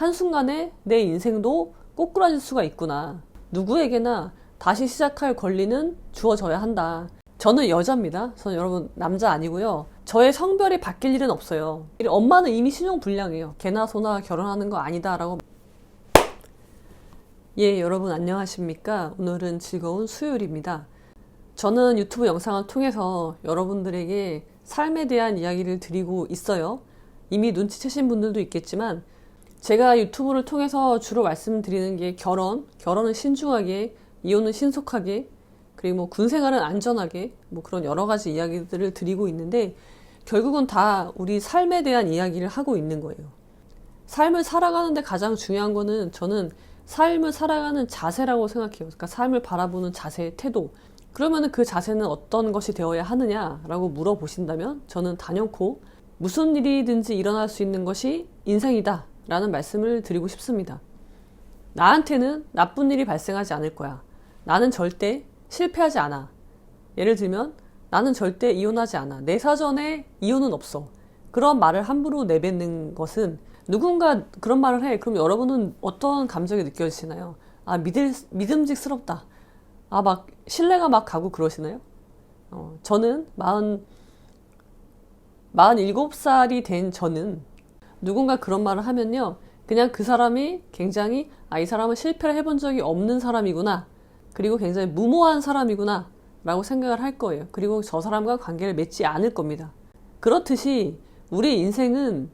한순간에 내 인생도 꼬꾸라질 수가 있구나. 누구에게나 다시 시작할 권리는 주어져야 한다. 저는 여자입니다. 저는 여러분 남자 아니고요. 저의 성별이 바뀔 일은 없어요. 엄마는 이미 신용불량이에요. 개나 소나 결혼하는 거 아니다라고. 예, 여러분 안녕하십니까? 오늘은 즐거운 수요일입니다. 저는 유튜브 영상을 통해서 여러분들에게 삶에 대한 이야기를 드리고 있어요. 이미 눈치채신 분들도 있겠지만 제가 유튜브를 통해서 주로 말씀드리는 게 결혼, 결혼은 신중하게, 이혼은 신속하게, 그리고 뭐 군생활은 안전하게, 뭐 그런 여러 가지 이야기들을 드리고 있는데 결국은 다 우리 삶에 대한 이야기를 하고 있는 거예요. 삶을 살아가는데 가장 중요한 거는 저는 삶을 살아가는 자세라고 생각해요. 그러니까 삶을 바라보는 자세, 태도. 그러면 그 자세는 어떤 것이 되어야 하느냐라고 물어보신다면 저는 단연코 무슨 일이든지 일어날 수 있는 것이 인생이다 라는 말씀을 드리고 싶습니다. 나한테는 나쁜 일이 발생하지 않을 거야. 나는 절대 실패하지 않아. 예를 들면 나는 절대 이혼하지 않아. 내 사전에 이혼은 없어. 그런 말을 함부로 내뱉는 것은 누군가 그런 말을 해. 그럼 여러분은 어떤 감정이 느껴지시나요? 아, 믿을, 믿음직스럽다. 아, 막, 신뢰가 막 가고 그러시나요? 어, 저는 마흔, 47살이 된 저는 누군가 그런 말을 하면요. 그냥 그 사람이 굉장히, 아, 이 사람은 실패를 해본 적이 없는 사람이구나. 그리고 굉장히 무모한 사람이구나. 라고 생각을 할 거예요. 그리고 저 사람과 관계를 맺지 않을 겁니다. 그렇듯이 우리 인생은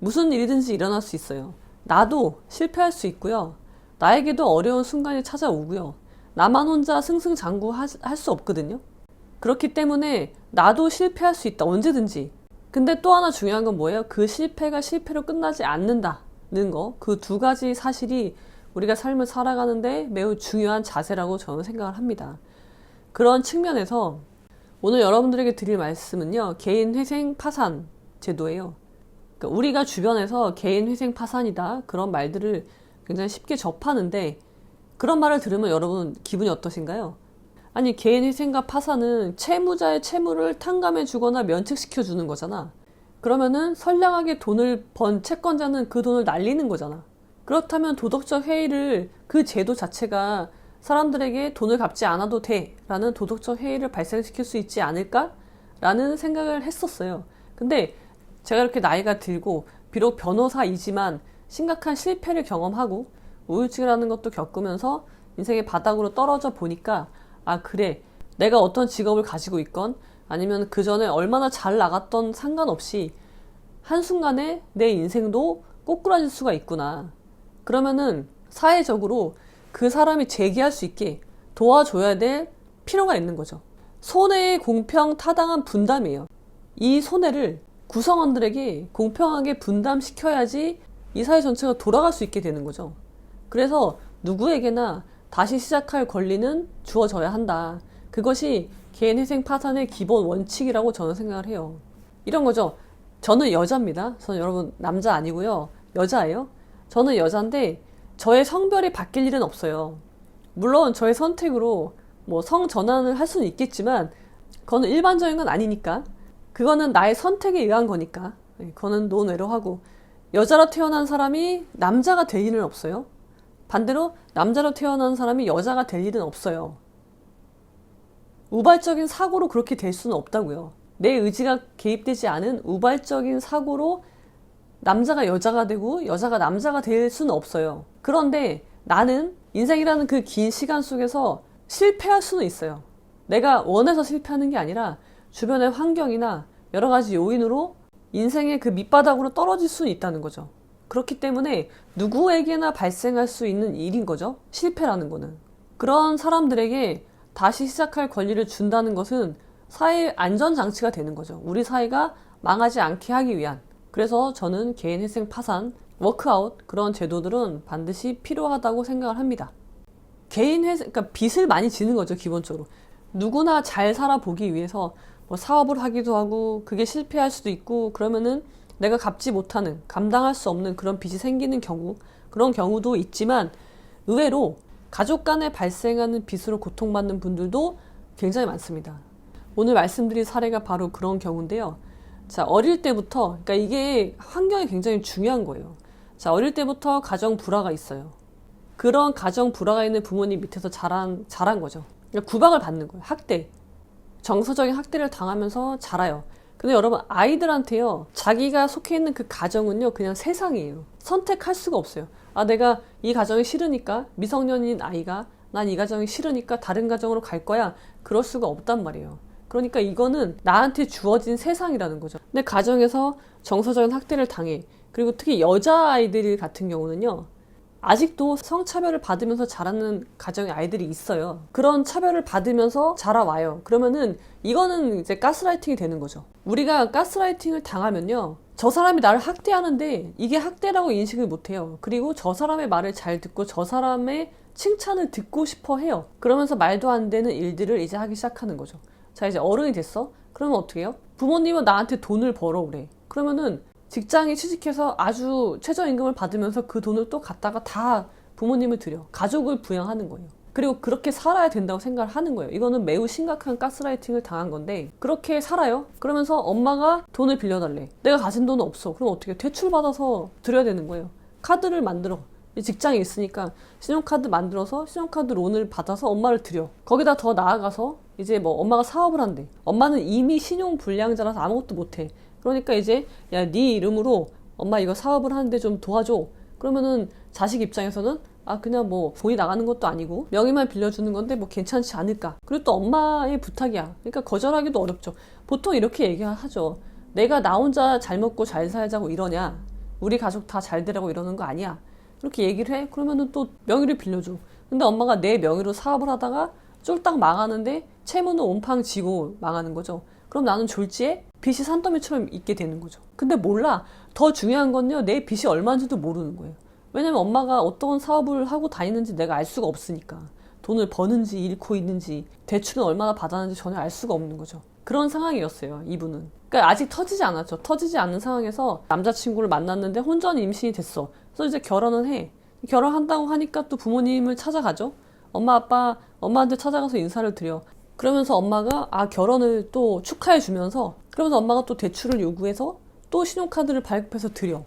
무슨 일이든지 일어날 수 있어요. 나도 실패할 수 있고요. 나에게도 어려운 순간이 찾아오고요. 나만 혼자 승승장구 할 수 없거든요. 그렇기 때문에 나도 실패할 수 있다. 언제든지. 근데 또 하나 중요한 건 뭐예요? 그 실패가 실패로 끝나지 않는다는 거. 그 두 가지 사실이 우리가 삶을 살아가는데 매우 중요한 자세라고 저는 생각을 합니다. 그런 측면에서 오늘 여러분들에게 드릴 말씀은요, 개인 회생 파산 제도예요. 그러니까 우리가 주변에서 개인 회생 파산이다. 그런 말들을 굉장히 쉽게 접하는데, 그런 말을 들으면 여러분 기분이 어떠신가요? 아니, 개인 회생과 파산은 채무자의 채무를 탕감해 주거나 면책시켜 주는 거잖아. 그러면은 선량하게 돈을 번 채권자는 그 돈을 날리는 거잖아. 그렇다면 도덕적 해이를 그 제도 자체가 사람들에게 돈을 갚지 않아도 돼 라는 도덕적 해이를 발생시킬 수 있지 않을까? 라는 생각을 했었어요. 근데 제가 이렇게 나이가 들고 비록 변호사이지만 심각한 실패를 경험하고 우울증이라는 것도 겪으면서 인생의 바닥으로 떨어져 보니까 아 그래 내가 어떤 직업을 가지고 있건 아니면 그 전에 얼마나 잘 나갔던 상관없이 한순간에 내 인생도 꼬꾸라질 수가 있구나. 그러면은 사회적으로 그 사람이 제기할 수 있게 도와줘야 될 필요가 있는 거죠. 손해의 공평 타당한 분담이에요. 이 손해를 구성원들에게 공평하게 분담시켜야지 이 사회 전체가 돌아갈 수 있게 되는 거죠. 그래서 누구에게나 다시 시작할 권리는 주어져야 한다. 그것이 개인 회생 파산의 기본 원칙이라고 저는 생각을 해요. 이런 거죠. 저는 여자입니다. 저는 여러분 남자 아니고요. 여자예요. 저는 여자인데 저의 성별이 바뀔 일은 없어요. 물론 저의 선택으로 뭐 성 전환을 할 수는 있겠지만 그거는 일반적인 건 아니니까 그거는 나의 선택에 의한 거니까 네, 그거는 논외로 하고 여자로 태어난 사람이 남자가 될 일은 없어요. 반대로 남자로 태어난 사람이 여자가 될 일은 없어요. 우발적인 사고로 그렇게 될 수는 없다고요. 내 의지가 개입되지 않은 우발적인 사고로 남자가 여자가 되고 여자가 남자가 될 수는 없어요. 그런데 나는 인생이라는 그 긴 시간 속에서 실패할 수는 있어요. 내가 원해서 실패하는 게 아니라 주변의 환경이나 여러 가지 요인으로 인생의 그 밑바닥으로 떨어질 수는 있다는 거죠. 그렇기 때문에 누구에게나 발생할 수 있는 일인 거죠. 실패라는 거는. 그런 사람들에게 다시 시작할 권리를 준다는 것은 사회 안전장치가 되는 거죠. 우리 사회가 망하지 않게 하기 위한. 그래서 저는 개인 회생 파산, 워크아웃 그런 제도들은 반드시 필요하다고 생각을 합니다. 개인 회생, 그러니까 빚을 많이 지는 거죠, 기본적으로. 누구나 잘 살아보기 위해서 뭐 사업을 하기도 하고 그게 실패할 수도 있고 그러면은 내가 갚지 못하는, 감당할 수 없는 그런 빚이 생기는 경우, 그런 경우도 있지만 의외로 가족 간에 발생하는 빚으로 고통받는 분들도 굉장히 많습니다. 오늘 말씀드릴 사례가 바로 그런 경우인데요. 자, 어릴 때부터, 그러니까 이게 환경이 굉장히 중요한 거예요. 자, 어릴 때부터 가정 불화가 있어요. 그런 가정 불화가 있는 부모님 밑에서 자란, 자란 거죠. 그러니까 구박을 받는 거예요. 학대. 정서적인 학대를 당하면서 자라요. 근데 여러분, 아이들한테요, 자기가 속해 있는 그 가정은요, 그냥 세상이에요. 선택할 수가 없어요. 아, 내가 이 가정이 싫으니까, 미성년인 아이가, 난 이 가정이 싫으니까 다른 가정으로 갈 거야. 그럴 수가 없단 말이에요. 그러니까 이거는 나한테 주어진 세상이라는 거죠. 근데 가정에서 정서적인 학대를 당해. 그리고 특히 여자아이들 같은 경우는요, 아직도 성차별을 받으면서 자라는 가정의 아이들이 있어요. 그런 차별을 받으면서 자라와요. 그러면은 이거는 이제 가스라이팅이 되는 거죠. 우리가 가스라이팅을 당하면요. 저 사람이 나를 학대하는데 이게 학대라고 인식을 못 해요. 그리고 저 사람의 말을 잘 듣고 저 사람의 칭찬을 듣고 싶어 해요. 그러면서 말도 안 되는 일들을 이제 하기 시작하는 거죠. 자, 이제 어른이 됐어? 그러면 어떻게 해요? 부모님은 나한테 돈을 벌어 오래. 그러면은 직장에 취직해서 아주 최저임금을 받으면서 그 돈을 또 갖다가 다 부모님을 드려. 가족을 부양하는 거예요. 그리고 그렇게 살아야 된다고 생각을 하는 거예요. 이거는 매우 심각한 가스라이팅을 당한 건데 그렇게 살아요. 그러면서 엄마가 돈을 빌려달래. 내가 가진 돈은 없어. 그럼 어떻게 대출 받아서 드려야 되는 거예요. 카드를 만들어. 직장에 있으니까 신용카드 만들어서 신용카드 론을 받아서 엄마를 드려. 거기다 더 나아가서 이제 뭐 엄마가 사업을 한대. 엄마는 이미 신용 불량자라서 아무것도 못해. 그러니까 이제 야 네 이름으로 엄마 이거 사업을 하는데 좀 도와줘. 그러면은 자식 입장에서는 아 그냥 뭐 돈이 나가는 것도 아니고 명의만 빌려주는 건데 뭐 괜찮지 않을까. 그리고 또 엄마의 부탁이야. 그러니까 거절하기도 어렵죠. 보통 이렇게 얘기하죠. 내가 나 혼자 잘 먹고 잘 살자고 이러냐. 우리 가족 다 잘 되라고 이러는 거 아니야. 그렇게 얘기를 해. 그러면은 또 명의를 빌려줘. 근데 엄마가 내 명의로 사업을 하다가 쫄딱 망하는데 채무는 온팡 지고 망하는 거죠. 그럼 나는 졸지에 빚이 산더미처럼 있게 되는 거죠. 근데 몰라. 더 중요한 건요. 내 빚이 얼마인지도 모르는 거예요. 왜냐면 엄마가 어떤 사업을 하고 다니는지 내가 알 수가 없으니까. 돈을 버는지 잃고 있는지 대출은 얼마나 받았는지 전혀 알 수가 없는 거죠. 그런 상황이었어요. 이분은. 그러니까 아직 터지지 않았죠. 터지지 않는 상황에서 남자친구를 만났는데 혼전 임신이 됐어. 그래서 이제 결혼을 해. 결혼한다고 하니까 또 부모님을 찾아가죠. 엄마 아빠 엄마한테 찾아가서 인사를 드려. 그러면서 엄마가 아 결혼을 또 축하해 주면서 그러면서 엄마가 또 대출을 요구해서 또 신용카드를 발급해서 드려.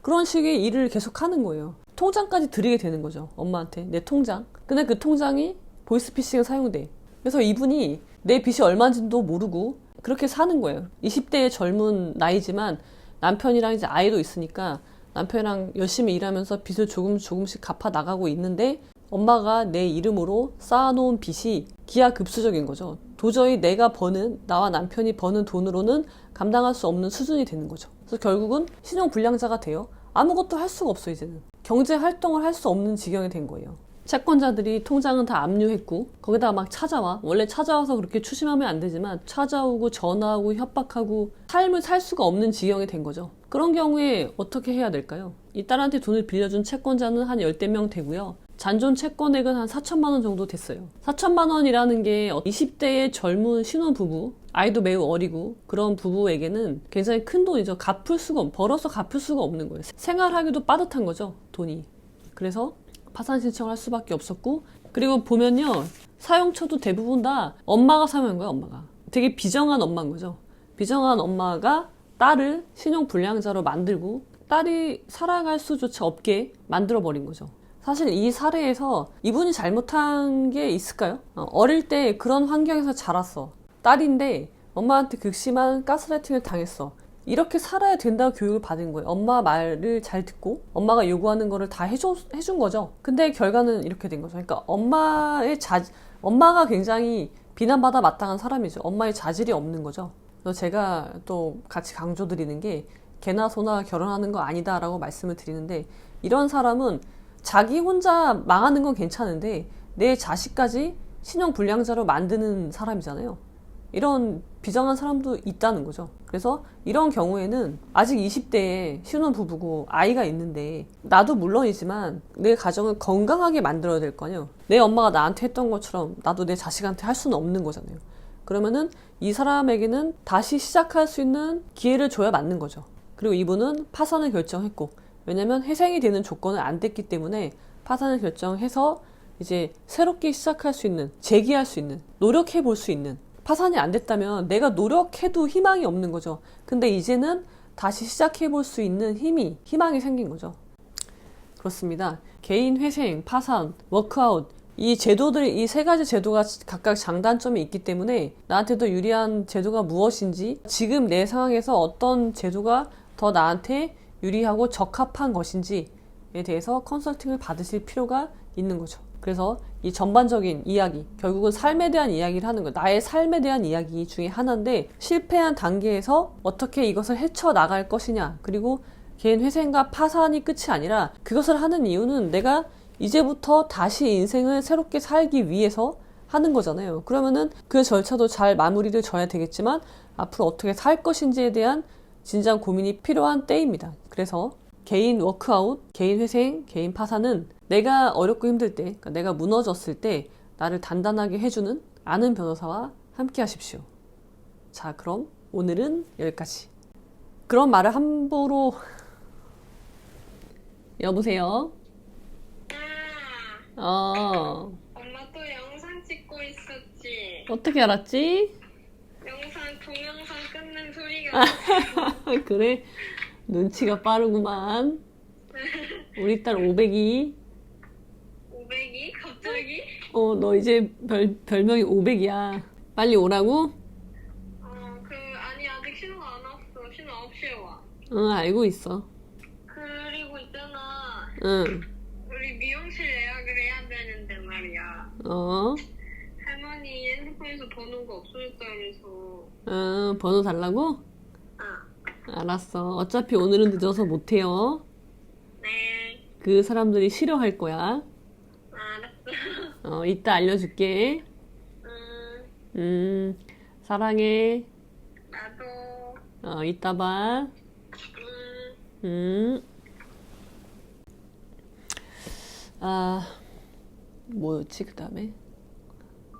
그런 식의 일을 계속 하는 거예요. 통장까지 드리게 되는 거죠. 엄마한테. 내 통장. 근데 그 통장이 보이스피싱에 사용돼. 그래서 이분이 내 빚이 얼마인지도 모르고 그렇게 사는 거예요. 20대의 젊은 나이지만 남편이랑 이제 아이도 있으니까 남편이랑 열심히 일하면서 빚을 조금 조금씩 갚아 나가고 있는데 엄마가 내 이름으로 쌓아놓은 빚이 기하급수적인 거죠. 도저히 내가 버는 나와 남편이 버는 돈으로는 감당할 수 없는 수준이 되는 거죠. 그래서 결국은 신용 불량자가 돼요. 아무것도 할 수가 없어 이제는 경제 활동을 할 수 없는 지경이 된 거예요. 채권자들이 통장은 다 압류했고 거기다가 막 찾아와 원래 찾아와서 그렇게 추심하면 안 되지만 찾아오고 전화하고 협박하고 삶을 살 수가 없는 지경이 된 거죠. 그런 경우에 어떻게 해야 될까요? 이 딸한테 돈을 빌려준 채권자는 한 열대 명 되고요. 잔존 채권액은 한 4천만 원 정도 됐어요. 4천만 원이라는 게 20대의 젊은 신혼 부부, 아이도 매우 어리고 그런 부부에게는 굉장히 큰 돈이죠. 갚을 수가, 없- 벌어서 갚을 수가 없는 거예요. 생활하기도 빠듯한 거죠, 돈이. 그래서 파산 신청을 할 수밖에 없었고 그리고 보면요 사용처도 대부분 다 엄마가 사용한 거예요 엄마가 되게 비정한 엄마인 거죠 비정한 엄마가 딸을 신용 불량자로 만들고 딸이 살아갈 수조차 없게 만들어 버린 거죠 사실 이 사례에서 이분이 잘못한 게 있을까요? 어, 어릴 때 그런 환경에서 자랐어 딸인데 엄마한테 극심한 가스라이팅을 당했어 이렇게 살아야 된다고 교육을 받은 거예요. 엄마 말을 잘 듣고 엄마가 요구하는 거를 다 해줘, 해준 거죠. 근데 결과는 이렇게 된 거죠. 그러니까 엄마의 자, 엄마가 굉장히 비난받아 마땅한 사람이죠. 엄마의 자질이 없는 거죠. 그래서 제가 또 같이 강조드리는 게 개나 소나 결혼하는 거 아니다라고 말씀을 드리는데 이런 사람은 자기 혼자 망하는 건 괜찮은데 내 자식까지 신용 불량자로 만드는 사람이잖아요. 이런 비정한 사람도 있다는 거죠. 그래서 이런 경우에는 아직 20대에 신혼 부부고 아이가 있는데 나도 물론이지만 내 가정을 건강하게 만들어야 될 거 아니에요. 내 엄마가 나한테 했던 것처럼 나도 내 자식한테 할 수는 없는 거잖아요. 그러면은 이 사람에게는 다시 시작할 수 있는 기회를 줘야 맞는 거죠. 그리고 이분은 파산을 결정했고 왜냐면 회생이 되는 조건을 안 됐기 때문에 파산을 결정해서 이제 새롭게 시작할 수 있는 재기할 수 있는 노력해 볼 수 있는 파산이 안 됐다면 내가 노력해도 희망이 없는 거죠. 근데 이제는 다시 시작해 볼 수 있는 힘이, 희망이 생긴 거죠. 그렇습니다. 개인 회생, 파산, 워크아웃 이 제도들이 이세 가지 제도가 각각 장단점이 있기 때문에 나한테도 유리한 제도가 무엇인지 지금 내 상황에서 어떤 제도가 더 나한테 유리하고 적합한 것인지에 대해서 컨설팅을 받으실 필요가 있는 거죠. 그래서 이 전반적인 이야기, 결국은 삶에 대한 이야기를 하는 거예요. 나의 삶에 대한 이야기 중에 하나인데 실패한 단계에서 어떻게 이것을 헤쳐 나갈 것이냐, 그리고 개인 회생과 파산이 끝이 아니라 그것을 하는 이유는 내가 이제부터 다시 인생을 새롭게 살기 위해서 하는 거잖아요. 그러면은 그 절차도 잘 마무리를 져야 되겠지만 앞으로 어떻게 살 것인지에 대한 진지한 고민이 필요한 때입니다. 그래서 개인 워크아웃, 개인 회생, 개인 파산은 내가 어렵고 힘들 때, 그러니까 내가 무너졌을 때 나를 단단하게 해주는 아는 변호사와 함께 하십시오. 자, 그럼 오늘은 여기까지. 그런 말을 함부로 여보세요. 아, 어 엄마 또 영상 찍고 있었지. 어떻게 알았지? 영상 동영상 소리가. 그래 눈치가 빠르구만. 우리 딸 500이. 500이 갑자기? 어 너 이제 별 별명이 500이야. 빨리 오라고? 어, 그 아니 아직 신호가 안 왔어. 신호 9시에 와. 응 알고 있어. 그리고 있잖아. 응. 우리 미용실 예약을 해야 되는데 말이야. 어. 할머니 핸드폰에서 번호가 없어졌다 그래서. 어 번호 달라고? 아, 알았어. 어차피 오늘은 늦어서 못해요. 네. 그 사람들이 싫어할 거야. 알았어. 어 이따 알려줄게. 음, 음 사랑해. 나도. 어 이따 봐. 음, 음. 아, 뭐였지, 그 다음에?